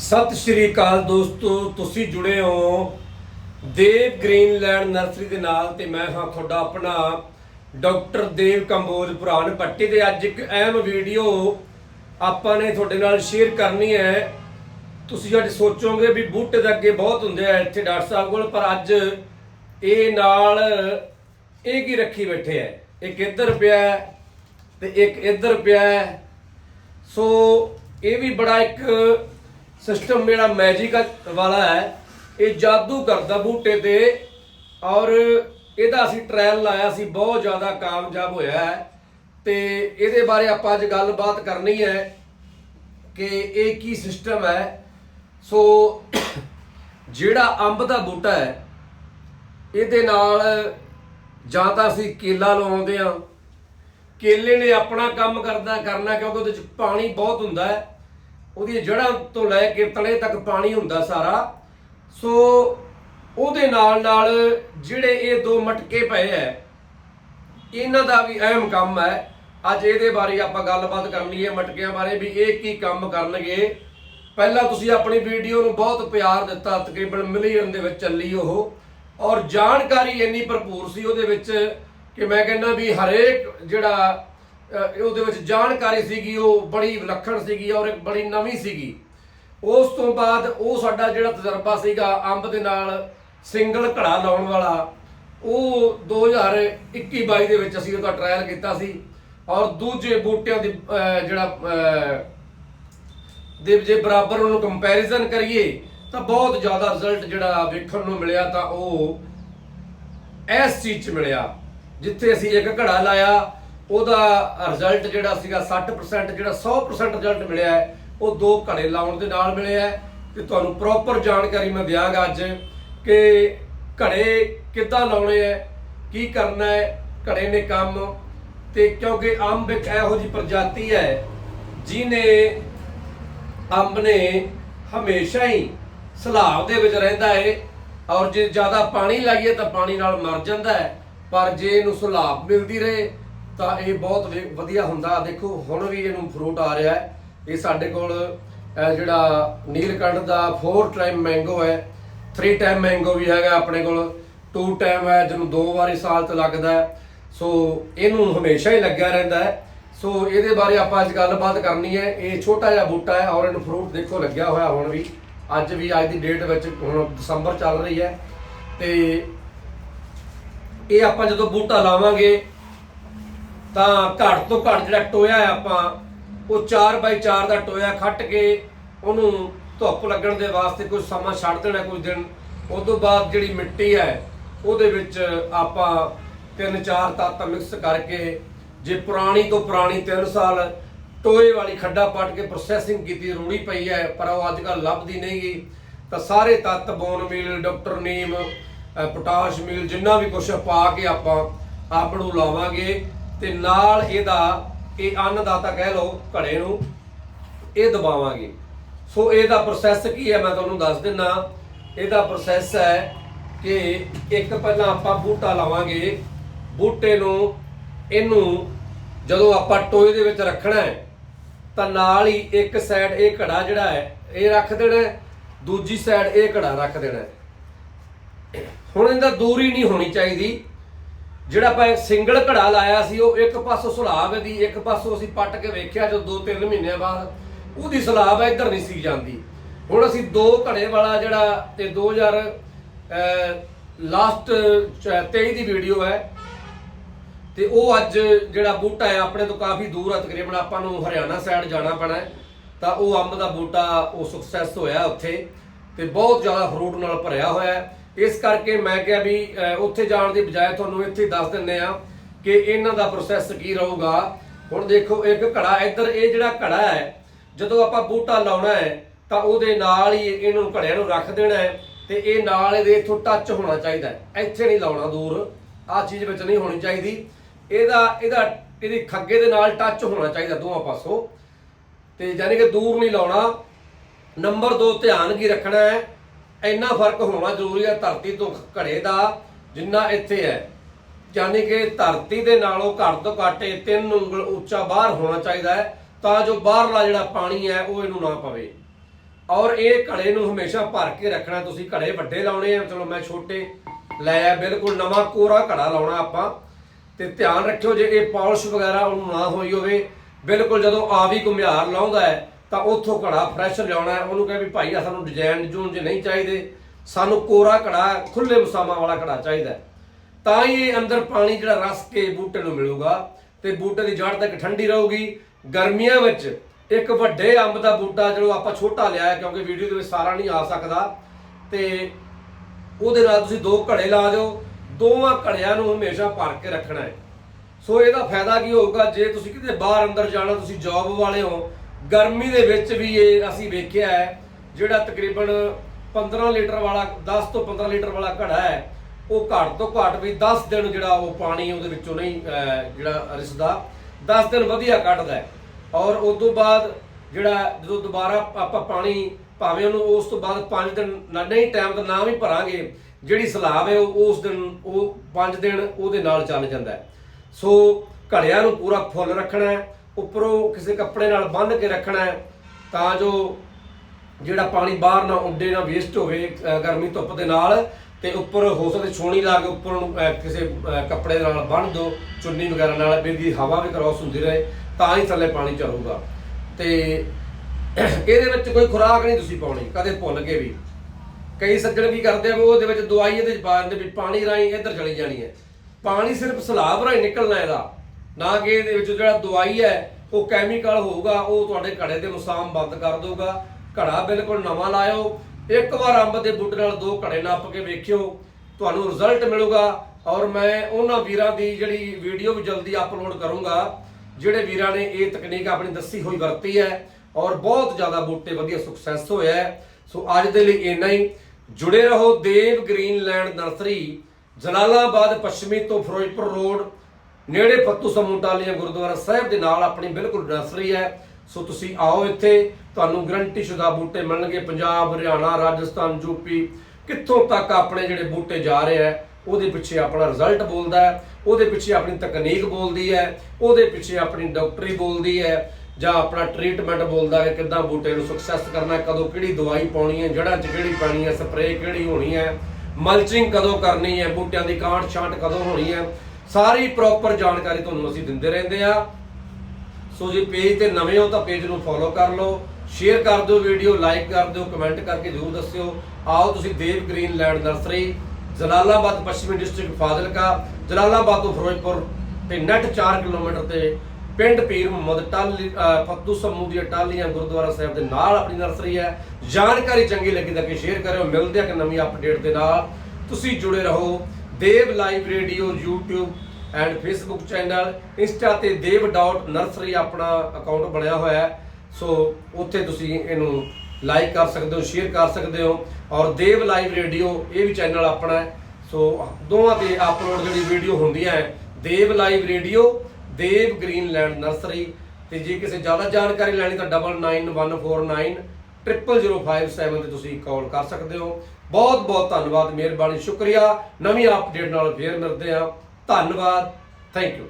ਸਤਿ ਸ਼੍ਰੀ ਅਕਾਲ ਦੋਸਤੋ, ਤੁਸੀਂ ਜੁੜੇ ਹੋ ਦੇਵ ਗ੍ਰੀਨਲੈਂਡ ਨਰਸਰੀ ਦੇ ਨਾਲ ਤੇ ਮੈਂ ਹਾਂ ਤੁਹਾਡਾ ਆਪਣਾ ਡਾਕਟਰ ਦੇਵ ਕੰਬੋਜ ਪੁਰਾਣ ਪੱਟੀ ਦੇ ਅੱਜ ਇੱਕ ਅਹਿਮ ਵੀਡੀਓ ਆਪਾਂ ਨੇ ਤੁਹਾਡੇ ਨਾਲ ਸ਼ੇਅਰ ਕਰਨੀ ਹੈ। ਤੁਸੀਂ ਅੱਜ ਸੋਚੋਗੇ ਵੀ ਬੂਟੇ ਦੇ ਅੱਗੇ ਬਹੁਤ ਹੁੰਦੇ ਆ ਇੱਥੇ ਡਾਕਟਰ ਸਾਹਿਬ ਕੋਲ, ਪਰ ਅੱਜ ਇਹ ਨਾਲ ਇਹ ਕੀ ਰੱਖੀ ਬੈਠੇ ਐ ਇੱਕ ਇੱਧਰ ਪਿਆ ਹੈ ਤੇ ਇੱਕ ਇੱਧਰ ਪਿਆ ਸੋ ਇਹ ਵੀ ਬੜਾ ਇੱਕ ਸਿਸਟਮ ਜਿਹੜਾ ਮੈਜਿਕ ਵਾਲਾ ਹੈ, ਇਹ ਜਾਦੂ ਕਰਦਾ ਬੂਟੇ ਤੇ ਔਰ ਇਹਦਾ ਅਸੀਂ ਟ੍ਰਾਇਲ ਲਾਇਆ ਸੀ, ਬਹੁਤ ਜ਼ਿਆਦਾ ਕਾਮਯਾਬ ਹੋਇਆ ਹੈ। ਤੇ ਇਹਦੇ ਬਾਰੇ ਆਪਾਂ ਅੱਜ ਗੱਲਬਾਤ ਕਰਨੀ ਹੈ ਕਿ ਇਹ ਕੀ ਸਿਸਟਮ ਹੈ। ਸੋ ਜਿਹੜਾ ਅੰਬ ਦਾ ਬੂਟਾ ਹੈ, ਇਹਦੇ ਨਾਲ ਜਾਂ ਤਾਂ ਅਸੀਂ ਕੇਲਾ ਲਵਾਉਂਦੇ ਆ ਕੇਲੇ ਨੇ ਆਪਣਾ ਕੰਮ ਕਰਦਾ ਕਰਨਾ ਕਿਉਂਕਿ ਉਹਦੇ ਵਿੱਚ ਪਾਣੀ ਬਹੁਤ ਹੁੰਦਾ ਹੈ। ਉਹਦੀਆਂ ਜੜ੍ਹਾਂ ਤੋਂ ਲੈ ਕੇ ਤਲੇ ਤੱਕ ਪਾਣੀ ਹੁੰਦਾ ਸਾਰਾ। ਸੋ ਉਹਦੇ ਨਾਲ ਨਾਲ ਜਿਹੜੇ ਇਹ ਦੋ ਮਟਕੇ ਪਏ ਐ, ਇਹਨਾਂ ਦਾ ਵੀ ਅਹਿਮ ਕੰਮ ਹੈ ਅੱਜ ਇਹਦੇ ਬਾਰੇ ਆਪਾਂ ਗੱਲਬਾਤ ਕਰਨੀ ਹੈ ਮਟਕਿਆਂ ਬਾਰੇ ਵੀ ਇਹ ਕੀ ਕੰਮ ਕਰਨਗੇ। ਪਹਿਲਾਂ ਤੁਸੀਂ ਆਪਣੀ ਵੀਡੀਓ ਨੂੰ ਬਹੁਤ ਪਿਆਰ ਦਿੱਤਾ, ਤਕਰੀਬਨ ਮਿਲੀਅਨ ਦੇ ਵਿੱਚ ਚੱਲੀ ਉਹ। ਔਰ ਜਾਣਕਾਰੀ ਇੰਨੀ ਭਰਪੂਰ ਸੀ ਉਹਦੇ ਵਿੱਚ ਕਿ ਮੈਂ ਕਹਿੰਦਾ ਵੀ ਹਰੇਕ ਜਿਹੜਾ ਉਹਦੇ ਵਿੱਚ ਜਾਣਕਾਰੀ ਸੀਗੀ, ਉਹ ਬੜੀ ਵਿਲੱਖਣ ਸੀਗੀ ਔਰ ਇੱਕ ਬੜੀ ਨਵੀਂ ਸੀਗੀ। ਉਸ ਤੋਂ ਬਾਅਦ ਉਹ ਸਾਡਾ ਜਿਹੜਾ ਤਜਰਬਾ ਸੀਗਾ, ਅੰਬ ਦੇ ਨਾਲ ਸਿੰਗਲ ਘੜਾ ਲਾਉਣ ਵਾਲਾ, ਉਹ 2021 22 ਦੇ ਵਿੱਚ ਅਸੀਂ ਉਹਦਾ ਟ੍ਰਾਇਲ ਕੀਤਾ ਸੀ ਔਰ ਦੂਜੇ ਬੂਟਿਆਂ ਦੀ ਜਿਹੜਾ ਦੇ ਜੇ ਬਰਾਬਰ ਉਹਨੂੰ ਕੰਪੈਰੀਜ਼ਨ ਕਰੀਏ, ਤਾਂ ਬਹੁਤ ਜ਼ਿਆਦਾ ਰਿਜ਼ਲਟ ਜਿਹੜਾ ਵੇਖਣ ਨੂੰ ਮਿਲਿਆ ਤਾਂ ਉਹ ਇਸ ਚੀਜ਼ 'ਚ ਮਿਲਿਆ, ਜਿੱਥੇ ਅਸੀਂ ਇੱਕ ਘੜਾ ਲਾਇਆ ਉਹਦਾ ਰਿਜ਼ਲਟ ਜਿਹੜਾ ਸੀਗਾ 60% ਜਿਹੜਾ 100% ਰਿਜ਼ਲਟ ਮਿਲਿਆ ਹੈ, ਉਹ ਦੋ ਘੜੇ ਲਾਉਣ ਦੇ ਨਾਲ ਮਿਲਿਆ ਹੈ। ਤੇ ਤੁਹਾਨੂੰ ਪ੍ਰੋਪਰ ਜਾਣਕਾਰੀ ਮੈਂ ਦਿਆਂਗਾ ਅੱਜ ਕਿ ਘੜੇ ਕਿੱਦਾਂ ਲਾਉਣੇ ਹੈ ਕੀ ਕਰਨਾ ਹੈ ਘੜੇ ਨੇ ਕੰਮ। ਤੇ ਕਿਉਂਕਿ ਅੰਬ ਇੱਕ ਇਹੋ ਜਿਹੀ ਪ੍ਰਜਾਤੀ ਹੈ ਜਿਹਨੇ ਅੰਬ ਨੇ ਹਮੇਸ਼ਾ ਹੀ ਸਲਾਬ ਦੇ ਵਿੱਚ ਰਹਿੰਦਾ ਹੈ ਔਰ ਜੇ ਜ਼ਿਆਦਾ ਪਾਣੀ ਲਾਈਏ ਤਾਂ ਪਾਣੀ ਨਾਲ ਮਰ ਜਾਂਦਾ ਹੈ ਪਰ ਜੇ ਇਹਨੂੰ ਸਲਾਬ ਮਿਲਦੀ ਰਹੇ ਤਾਂ ਇਹ ਬਹੁਤ ਵ- ਵਧੀਆ ਹੁੰਦਾ। ਦੇਖੋ, ਹੁਣ ਵੀ ਇਹਨੂੰ ਫਰੂਟ ਆ ਰਿਹਾ ਹੈ। ਇਹ ਸਾਡੇ ਕੋਲ ਜਿਹੜਾ ਨੀਲਕੰਠ ਦਾ 4 ਟਾਈਮ ਮੈਂਗੋ ਹੈ। 3 ਟਾਈਮ ਮੈਂਗੋ ਵੀ ਹੈਗਾ ਆਪਣੇ ਕੋਲ। 2 ਟਾਈਮ ਹੈ, ਜਿਹਨੂੰ ਦੋ ਵਾਰੀ ਸਾਲ ਤੇ ਲੱਗਦਾ ਸੋ ਇਹਨੂੰ ਹਮੇਸ਼ਾ ਹੀ ਲੱਗਿਆ ਰਹਿੰਦਾ ਹੈ। ਸੋ ਇਹਦੇ ਬਾਰੇ ਆਪਾਂ ਅੱਜ ਗੱਲਬਾਤ ਕਰਨੀ ਹੈ। ਇਹ ਛੋਟਾ ਜਿਹਾ ਬੂਟਾ ਹੈ ਔਰ ਫਰੂਟ ਦੇਖੋ ਲੱਗਿਆ ਹੋਇਆ ਹੁਣ ਵੀ। ਅੱਜ ਵੀ, ਅੱਜ ਦੀ ਡੇਟ ਵਿੱਚ ਹੁਣ ਦਸੰਬਰ ਚੱਲ ਰਹੀ ਹੈ। ਤੇ ਇਹ ਆਪਾਂ ਜਦੋਂ ਬੂਟਾ ਲਾਵਾਂਗੇ ਤਾਂ ਘੱਟ ਤੋਂ ਘੱਟ ਜਿਹੜਾ ਟੋਇਆ ਹੈ ਆਪਾਂ, ਉਹ 4x4 ਦਾ ਟੋਇਆ ਖੱਟ ਕੇ ਉਹਨੂੰ ਧੁੱਪ ਲੱਗਣ ਦੇ ਵਾਸਤੇ ਕੁਝ ਸਮਾਂ ਛੱਡ ਦੇਣਾ ਕੁਝ ਦਿਨ। ਉਸ ਤੋਂ ਬਾਅਦ ਜਿਹੜੀ ਮਿੱਟੀ ਹੈ, ਉਹਦੇ ਵਿੱਚ ਆਪਾਂ ਤਿੰਨ ਚਾਰ ਤੱਤ ਮਿਕਸ ਕਰਕੇ, ਜੇ ਪੁਰਾਣੀ ਤੋਂ ਪੁਰਾਣੀ 3 ਸਾਲ ਟੋਏ ਵਾਲੀ ਖੱਡਾ ਪੱਟ ਕੇ ਪ੍ਰੋਸੈਸਿੰਗ ਕੀਤੀ ਰੂੜੀ ਪਈ ਹੈ, ਪਰ ਉਹ ਅੱਜ ਕੱਲ ਲੱਭਦੀ ਨਹੀਂ ਗੀ। ਤਾਂ ਸਾਰੇ ਤੱਤ ਬੋਨ ਮੀਲ ਡਾਕਟਰ ਨੀਮ ਪੋਟਾਸ਼ ਮੀਲ ਜਿੰਨਾ ਵੀ ਕੁਛ ਪਾ ਕੇ ਆਪਾਂ ਆਪ ਨੂੰ ਲਾਵਾਂਗੇ। ਤੇ ਨਾਲ ਇਹਦਾ ਇਹ ਅੰਨਦਾਤਾ ਕਹਿ ਲਓ ਘੜੇ ਨੂੰ ਇਹ ਦਬਾਵਾਂਗੇ। ਸੋ ਇਹਦਾ ਪ੍ਰੋਸੈਸ ਕੀ ਹੈ ਮੈਂ ਤੁਹਾਨੂੰ ਦੱਸ ਦਿੰਨਾ। ਇਹਦਾ ਪ੍ਰੋਸੈਸ ਹੈ ਕਿ ਇੱਕ ਪਹਿਲਾਂ ਆਪਾਂ ਬੂਟਾ ਲਾਵਾਂਗੇ। ਬੂਟੇ ਨੂੰ ਇਹਨੂੰ ਜਦੋਂ ਆਪਾਂ ਟੋਏ ਦੇ ਵਿੱਚ ਰੱਖਣਾ ਹੈ, ਤਾਂ ਨਾਲ ਹੀ ਇੱਕ ਸਾਈਡ ਇਹ ਘੜਾ ਜਿਹੜਾ ਹੈ, ਇਹ ਰੱਖ ਦੇਣਾ ਦੂਜੀ ਸਾਈਡ ਇਹ ਘੜਾ ਰੱਖ ਦੇਣਾ ਹੁਣ ਇਹਦਾ ਦੂਰੀ ਨਹੀਂ ਹੋਣੀ ਚਾਹੀਦੀ। ਜਿਹੜਾ ਆਪਾਂ ਸਿੰਗਲ ਘੜਾ ਲਾਇਆ ਸੀ, ਉਹ ਇੱਕ ਪਾਸੋਂ ਸੁਲਾਬ ਦੀ, ਇੱਕ ਪਾਸੋਂ ਅਸੀਂ ਪੱਟ ਕੇ ਵੇਖਿਆ ਜਦੋਂ 2-3 ਮਹੀਨਿਆਂ ਬਾਅਦ, ਉਹਦੀ ਸੁਲਾਬ ਇੱਧਰ ਨਹੀਂ ਸੀ ਜਾਂਦੀ। ਹੁਣ ਅਸੀਂ ਦੋ ਘੜੇ ਵਾਲਾ ਜਿਹੜਾ ਤੇ 2000 ਲਾਸਟ 23 ਦੀ ਵੀਡੀਓ ਹੈ। ਤੇ ਉਹ ਅੱਜ ਜਿਹੜਾ ਬੂਟਾ ਹੈ, ਆਪਣੇ ਤੋਂ ਕਾਫੀ ਦੂਰ ਹੈ ਤਕਰੀਬਨ ਆਪਾਂ ਨੂੰ ਹਰਿਆਣਾ ਸਾਈਡ ਜਾਣਾ ਪੈਣਾ ਤਾਂ ਉਹ ਅੰਬ ਦਾ ਬੂਟਾ, ਉਹ ਸਕਸੈਸ ਹੋਇਆ ਉੱਥੇ ਤੇ ਬਹੁਤ ਜ਼ਿਆਦਾ ਫਰੂਟ ਨਾਲ ਭਰਿਆ ਹੋਇਆ ਹੈ। ਇਸ ਕਰਕੇ ਮੈਂ ਕਿਹਾ ਵੀ ਉੱਥੇ ਜਾਣ ਦੀ ਬਜਾਏ ਤੁਹਾਨੂੰ ਇੱਥੇ ਦੱਸ ਦਿੰਨੇ ਆ ਕਿ ਇਹਨਾਂ ਦਾ ਪ੍ਰੋਸੈਸ ਕੀ ਰਹੂਗਾ। ਹੁਣ ਦੇਖੋ, ਇੱਕ ਘੜਾ, ਇੱਧਰ ਇਹ ਜਿਹੜਾ ਘੜਾ ਹੈ, ਜਦੋਂ ਆਪਾਂ ਬੂਟਾ ਲਾਉਣਾ ਹੈ, ਤਾਂ ਉਹਦੇ ਨਾਲ ਹੀ ਇਹਨੂੰ ਘੜਿਆਂ ਨੂੰ ਰੱਖ ਦੇਣਾ ਹੈ ਤੇ ਇਹ ਨਾਲ ਇਹਦੇ ਇੱਥੋਂ ਟੱਚ ਹੋਣਾ ਚਾਹੀਦਾ ਇੱਥੇ ਨਹੀਂ ਲਾਉਣਾ ਦੂਰ। ਆਹ ਚੀਜ਼ ਵਿੱਚ ਨਹੀਂ ਹੋਣੀ ਚਾਹੀਦੀ। ਇਹਦਾ ਇਹਦਾ, ਇਹਦੀ ਖੱਗੇ ਦੇ ਨਾਲ ਟੱਚ ਹੋਣਾ ਚਾਹੀਦਾ ਦੋਵਾਂ ਪਾਸੋਂ। ਤੇ ਯਾਨੀ ਕਿ ਦੂਰ ਨਹੀਂ ਲਾਉਣਾ। ਨੰਬਰ 2 ਧਿਆਨ ਕੀ ਰੱਖਣਾ ਹੈ। ਇੰਨਾ ਫ਼ਰਕ ਹੋਣਾ ਜ਼ਰੂਰੀ ਹੈ ਧਰਤੀ ਤੋਂ ਘੜੇ ਦਾ ਜਿੰਨਾ ਇੱਥੇ ਹੈ। ਯਾਨੀ ਕਿ ਧਰਤੀ ਦੇ ਨਾਲੋਂ ਘੱਟ ਤੋਂ ਘੱਟ ਇਹ ਤਿੰਨ ਉਂਗਲ ਉੱਚਾ ਬਾਹਰ ਹੋਣਾ ਚਾਹੀਦਾ ਹੈ, ਤਾਂ ਜੋ ਬਾਹਰਲਾ ਜਿਹੜਾ ਪਾਣੀ ਹੈ ਉਹ ਇਹਨੂੰ ਨਾ ਪਵੇ। ਔਰ ਇਹ ਘੜੇ ਨੂੰ ਹਮੇਸ਼ਾ ਭਰ ਕੇ ਰੱਖਣਾ, ਤੁਸੀਂ ਘੜੇ ਵੱਡੇ ਲਾਉਣੇ ਆ, ਚਲੋ ਮੈਂ ਛੋਟੇ ਲੈ ਆ, ਬਿਲਕੁਲ ਨਵਾਂ ਕੋਰਾ ਘੜਾ ਲਾਉਣਾ ਆਪਾਂ। ਤੇ ਧਿਆਨ ਰੱਖਿਓ ਜੇ ਇਹ ਪਾਲਿਸ਼ ਵਗੈਰਾ ਉਹਨੂੰ ਨਾ ਹੋਈ ਹੋਵੇ, ਬਿਲਕੁਲ ਜਦੋਂ ਆਵੀ ਘੁਮਿਆਰ ਲਾਉਂਦਾ ਹੈ ਤਾਂ ਉੱਥੋਂ ਘੜਾ ਫਰੈਸ਼ ਲਿਆਉਣਾ ਹੈ। ਉਹਨੂੰ ਕਹੇ ਵੀ ਭਾਈ ਆ ਸਾਨੂੰ ਡਿਜ਼ਾਈਨ ਜੂਨ ਜੇ ਨਹੀਂ ਚਾਹੀਦੇ, ਸਾਨੂੰ ਕੋਰਾ ਘੜਾ ਖੁੱਲੇ ਮਸਾਮਾ ਵਾਲਾ ਘੜਾ ਚਾਹੀਦਾ ਤਾਂ ਹੀ ਅੰਦਰ ਪਾਣੀ ਜਿਹੜਾ ਰਸ ਕੇ ਬੂਟੇ ਨੂੰ ਮਿਲੂਗਾ ਤੇ ਬੂਟੇ ਦੀ ਜੜ ਤੱਕ ਠੰਡੀ ਰਹੂਗੀ। ਗਰਮੀਆਂ ਵਿੱਚ ਇੱਕ ਵੱਡੇ ਅੰਬ ਦਾ ਬੂਟਾ ਜਿਹੜਾ ਆਪਾਂ ਛੋਟਾ ਲਿਆ ਕਿਉਂਕਿ ਵੀਡੀਓ ਦੇ ਵਿੱਚ ਸਾਰਾ ਨਹੀਂ ਆ ਸਕਦਾ। ਤੇ ਉਹਦੇ ਨਾਲ ਤੁਸੀਂ ਦੋ ਘੜੇ ਲਾ ਦਿਓ। ਦੋਵਾਂ ਘੜਿਆਂ ਨੂੰ ਹਮੇਸ਼ਾ ਭਰ ਕੇ ਰੱਖਣਾ ਹੈ। ਸੋ ਇਹਦਾ ਫਾਇਦਾ ਕੀ ਹੋਊਗਾ? ਜੇ ਤੁਸੀਂ ਕਿਤੇ ਬਾਹਰ ਅੰਦਰ ਜਾਣਾ, ਤੁਸੀਂ ਜੌਬ ਵਾਲੇ ਹੋ ਗਰਮੀ ਦੇ ਵਿੱਚ ਵੀ ਇਹ ਅਸੀਂ ਵੇਖਿਆ ਹੈ, ਜਿਹੜਾ ਤਕਰੀਬਨ 15 ਲੀਟਰ ਵਾਲਾ 10 ਤੋਂ 15 ਲੀਟਰ ਵਾਲਾ ਘੜਾ ਹੈ, ਉਹ ਘੱਟ ਤੋਂ ਘੱਟ ਵੀ 10 ਦਿਨ ਜਿਹੜਾ ਉਹ ਪਾਣੀ ਉਹਦੇ ਵਿੱਚੋਂ ਨਹੀਂ ਜਿਹੜਾ ਰਿਸਦਾ 10 ਦਿਨ ਵਧੀਆ ਕੱਢਦਾ ਹੈ। ਔਰ ਉਸ ਤੋਂ ਬਾਅਦ ਜਿਹੜਾ ਜਦੋਂ ਦੁਬਾਰਾ ਆਪਾਂ ਪਾਣੀ ਭਾਵੇਂ ਉਹਨੂੰ, ਉਸ ਤੋਂ ਬਾਅਦ 5 ਦਿਨ ਨਾ- ਨਹੀਂ ਟਾਈਮ ਦਾ ਨਾ ਵੀ ਭਰਾਂਗੇ, ਜਿਹੜੀ ਸਲਾਬ ਹੈ ਉਹ ਉਸ ਦਿਨ, ਉਹ 5 ਦਿਨ ਉਹਦੇ ਨਾਲ ਚੱਲ ਜਾਂਦਾ ਸੋ ਘੜਿਆਂ ਨੂੰ ਪੂਰਾ ਫੁੱਲ ਰੱਖਣਾ ਹੈ ਉੱਪਰੋਂ ਕਿਸੇ ਕੱਪੜੇ ਨਾਲ ਬੰਨ੍ਹ ਕੇ ਰੱਖਣਾ ਹੈ, ਤਾਂ ਜੋ ਜਿਹੜਾ ਪਾਣੀ ਬਾਹਰ ਨਾ ਉੱਡੇ, ਨਾ ਵੇਸਟ ਹੋਵੇ ਗਰਮੀ ਧੁੱਪ ਦੇ ਨਾਲ, ਤੇ ਉੱਪਰ ਹੋ ਸਕੇ ਛੋਣੀ ਲਾ ਕੇ ਉੱਪਰ ਨੂੰ ਕਿਸੇ ਕੱਪੜੇ ਨਾਲ ਬੰਨ੍ਹ ਦਿਓ, ਚੁੰਨੀ ਵਗੈਰਾ ਨਾਲ, ਵੀ ਦੀ ਹਵਾ ਵੀ ਕ੍ਰਾਸ ਹੁੰਦੀ ਰਹੇ, ਤਾਂ ਹੀ ਥੱਲੇ ਪਾਣੀ ਚੱਲੂਗਾ ਤੇ ਇਹਦੇ ਵਿੱਚ ਕੋਈ ਖੁਰਾਕ ਨਹੀਂ ਤੁਸੀਂ ਪਾਉਣੀ, ਕਦੇ ਭੁੱਲ ਕੇ ਵੀ। ਕਈ ਸੱਜਣ ਕੀ ਕਰਦੇ ਆ ਵੀ ਉਹਦੇ ਵਿੱਚ ਦਵਾਈ, ਇਹਦੇ 'ਚ ਪਾ ਦਿੰਦੇ ਵੀ ਪਾਣੀ ਰਾਹੀਂ ਇੱਧਰ ਚਲੀ ਜਾਣੀ ਹੈ। ਪਾਣੀ ਸਿਰਫ ਸਲਾਬ ਰਾਹੀਂ ਨਿਕਲਣਾ ਇਹਦਾ। ਨਾ ਕਿ ਇਹਦੇ ਵਿੱਚ ਜਿਹੜਾ ਦਵਾਈ ਹੈ, ਉਹ ਕੈਮੀਕਲ ਹੋਊਗਾ, ਉਹ ਤੁਹਾਡੇ ਘੜੇ ਦੇ ਮੁਸਾਮ ਬੰਦ ਕਰ ਦਊਗਾ। ਘੜਾ ਬਿਲਕੁਲ ਨਵਾਂ ਲਾਇਓ। ਇੱਕ ਵਾਰ ਅੰਬ ਦੇ ਬੂਟੇ ਨਾਲ ਦੋ ਘੜੇ ਨੱਪ ਕੇ ਵੇਖਿਓ, ਤੁਹਾਨੂੰ ਰਿਜ਼ਲਟ ਮਿਲੂਗਾ। ਔਰ ਮੈਂ ਉਹਨਾਂ ਵੀਰਾਂ ਦੀ ਜਿਹੜੀ ਵੀਡੀਓ ਵੀ ਜਲਦੀ ਅਪਲੋਡ ਕਰੂੰਗਾ, ਜਿਹੜੇ ਵੀਰਾਂ ਨੇ ਇਹ ਤਕਨੀਕ ਆਪਣੀ ਦੱਸੀ ਹੋਈ ਵਰਤੀ ਹੈ, ਔਰ ਬਹੁਤ ਜ਼ਿਆਦਾ ਬੂਟੇ ਵਧੀਆ ਸਕਸੈਸ ਹੋਇਆ ਹੈ। ਸੋ ਅੱਜ ਦੇ ਲਈ ਇੰਨਾ ਹੀ। ਜੁੜੇ ਰਹੋ ਦੇਵ ਗ੍ਰੀਨਲੈਂਡ ਨਰਸਰੀ, ਜਲਾਲਾਬਾਦ ਪੱਛਮੀ ਤੋਂ ਫਿਰੋਜ਼ਪੁਰ ਰੋਡ ਨੇੜੇ ਫੱਤੂ ਸਮੂਟਾਲੀਆਂ ਗੁਰਦੁਆਰਾ ਸਾਹਿਬ ਦੇ ਨਾਲ ਆਪਣੀ ਬਿਲਕੁਲ ਨਰਸਰੀ ਹੈ। ਸੋ ਤੁਸੀਂ ਆਓ ਇੱਥੇ, ਤੁਹਾਨੂੰ ਗਰੰਟੀ ਸ਼ੁਦਾ ਬੂਟੇ ਮਿਲਣਗੇ। ਪੰਜਾਬ, ਹਰਿਆਣਾ, ਰਾਜਸਥਾਨ ਯੂਪੀ ਕਿੱਥੋਂ ਤੱਕ ਆਪਣੇ ਜਿਹੜੇ ਬੂਟੇ ਜਾ ਰਹੇ ਹੈ, ਉਹਦੇ ਪਿੱਛੇ ਆਪਣਾ ਰਿਜ਼ਲਟ ਬੋਲਦਾ ਹੈ, ਉਹਦੇ ਪਿੱਛੇ ਆਪਣੀ ਤਕਨੀਕ ਬੋਲਦੀ ਹੈ, ਉਹਦੇ ਪਿੱਛੇ ਆਪਣੀ ਡਾਕਟਰੀ ਬੋਲਦੀ ਹੈ, ਜਾਂ ਆਪਣਾ ਟ੍ਰੀਟਮੈਂਟ ਬੋਲਦਾ ਹੈ ਕਿੱਦਾਂ ਬੂਟੇ ਨੂੰ ਸਕਸੈਸ ਕਰਨਾ ਕਦੋਂ ਕਿਹੜੀ ਦਵਾਈ ਪਾਉਣੀ ਹੈ, ਜੜ੍ਹਾਂ 'ਚ ਕਿਹੜੀ ਪਾਣੀ ਹੈ ਸਪਰੇਅ ਕਿਹੜੀ ਹੋਣੀ ਹੈ ਮਲਚਿੰਗ ਕਦੋਂ ਕਰਨੀ ਹੈ, ਬੂਟਿਆਂ ਦੀ ਕਾਂਟ ਛਾਂਟ ਕਦੋਂ ਹੋਣੀ ਹੈ ਸਾਰੀ ਪ੍ਰੋਪਰ ਜਾਣਕਾਰੀ ਤੁਹਾਨੂੰ ਅਸੀਂ ਦਿੰਦੇ ਰਹਿੰਦੇ ਆ ਸੋ ਜੇ ਪੇਜ ਤੇ ਨਵੇਂ ਹੋ ਤਾਂ ਪੇਜ ਨੂੰ ਫੋਲੋ ਕਰ ਲਓ ਸ਼ੇਅਰ ਕਰ ਦਿਓ ਵੀਡੀਓ ਲਾਈਕ ਕਰ ਦਿਓ ਕਮੈਂਟ ਕਰਕੇ ਜ਼ਰੂਰ ਦੱਸਿਓ। ਆਓ ਤੁਸੀਂ Dev green land nursery Jalalabad ਪੱਛਮੀ ਡਿਸਟ੍ਰਿਕਟ ਫਾਜ਼ਿਲਕਾ, ਜਲਾਲਾਬਾਦ ਤੋਂ ਫਿਰੋਜ਼ਪੁਰ, ਤੇ ਨੈਟ 4 ਕਿਲੋਮੀਟਰ ਤੇ ਪਿੰਡ ਪੀਰ ਮੁਹੰਮਦ ਟਾਲੀ ਫੱਤੂ ਸਮੂਹ ਦੀਆਂ ਟਾਲੀਆਂ ਗੁਰਦੁਆਰਾ ਸਾਹਿਬ ਦੇ ਨਾਲ ਆਪਣੀ ਨਰਸਰੀ ਹੈ। ਜਾਣਕਾਰੀ ਚੰਗੀ ਲੱਗੀ ਤਾਂ ਕਿ ਸ਼ੇਅਰ ਕਰਿਓ। ਮਿਲਦੇ ਆ ਕਿ ਨਵੀਂ ਅਪਡੇਟ ਦੇ ਨਾਲ। ਤੁਸੀਂ ਜੁੜੇ ਰਹੋ Dev live radio YouTube and Facebook channel Insta ਤੇ dev.nursery ਆਪਣਾ ਅਕਾਊਂਟ ਬਣਿਆ ਹੋਇਆ ਹੈ। ਸੋ ਉੱਥੇ ਤੁਸੀਂ ਇਹਨੂੰ ਲਾਈਕ ਕਰ ਸਕਦੇ ਹੋ ਸ਼ੇਅਰ ਕਰ ਸਕਦੇ ਹੋ ਔਰ ਦੇਵ ਲਾਈਵ ਰੇਡੀਓ ਇਹ ਵੀ ਚੈਨਲ ਆਪਣਾ ਹੈ। ਸੋ ਦੋਵਾਂ ਤੇ ਅਪਲੋਡ ਜਿਹੜੀ ਵੀਡੀਓ ਹੁੰਦੀਆਂ ਹੈ, Dev live radio Dev Greenland nursery ਤੇ ਜੇ ਕਿਸੇ ਜ਼ਿਆਦਾ ਜਾਣਕਾਰੀ ਲੈਣੀ ਤਾਂ 99149 0057 ਤੇ ਤੁਸੀਂ ਕਾਲ ਕਰ ਸਕਦੇ ਹੋ। ਬਹੁਤ ਬਹੁਤ ਧੰਨਵਾਦ, ਮਿਹਰਬਾਨੀ, ਸ਼ੁਕਰੀਆ। ਨਵੀਂ ਅਪਡੇਟ ਨਾਲ ਫੇਰ ਮਿਲਦੇ ਹਾਂ। ਧੰਨਵਾਦ। Thank you